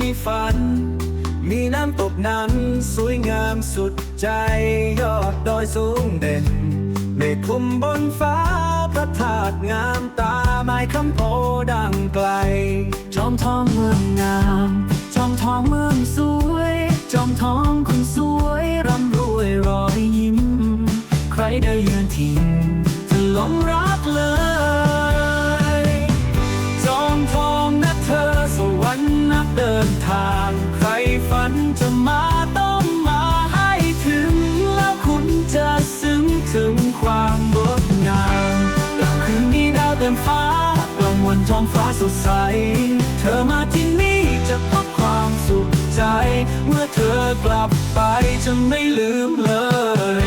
มีฝัน มีน้ำตกนั้นสวยงามสุดใจยอดดอยสูงเด่นเมฆคลุมบนฟ้าพระธาตุงามตาไม้คำโพดังไกล จอมทองเมืองงาม จอมทองเมืองสวย จอมทองคนสวย มฟ้ากลางวันท้องฟ้าสดใส เธอมาที่นี่จะพบความสุขใจ เมื่อเธอกลับไปจะไม่ลืมเลย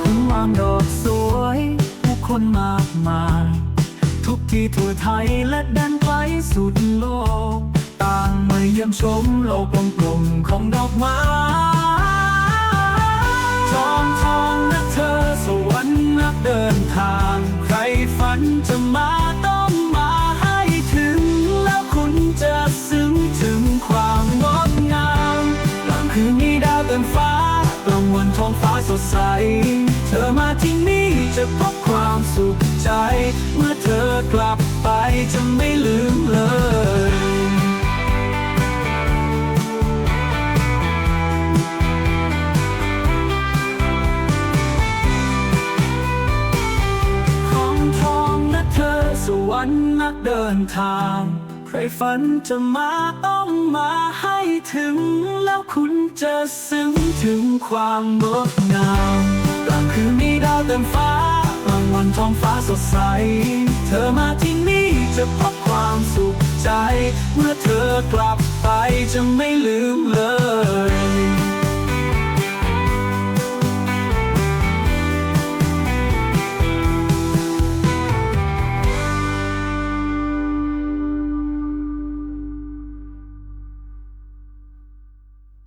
คุณวางดอกสวย ผู้คนมากมาย ทุกที่ทั่วไทยและแดันไกลสุดโลก ต่างมาเยี่ยมชมโลกกลมๆของดอกไม้ อมทองนะเธอสวรรค์นักเดินทาง ใครฝันจะมาต้องมาให้ถึง แล้วคุณจะซึ้งถึงความงดงามกลางคืนนี้ดาวเต็มฟ้ากลางวันท้องฟ้าสดใส เธอมาที่นี่จะพบความสุขใจ เมื่อเธอกลับไปจะไม่ลืมเลย วรรค์นักเดินทาง ใครฝันจะมาต้องมาให้ถึง แล้วคุณจะซึ้งถึงความงดงามกลางคืนนี้ดาวเต็มฟ้ากลางวันท้องฟ้าสดใส เธอมาที่นี่จะพบความสุขใจ เมื่อเธอกลับไปจะไม่ลืมเลย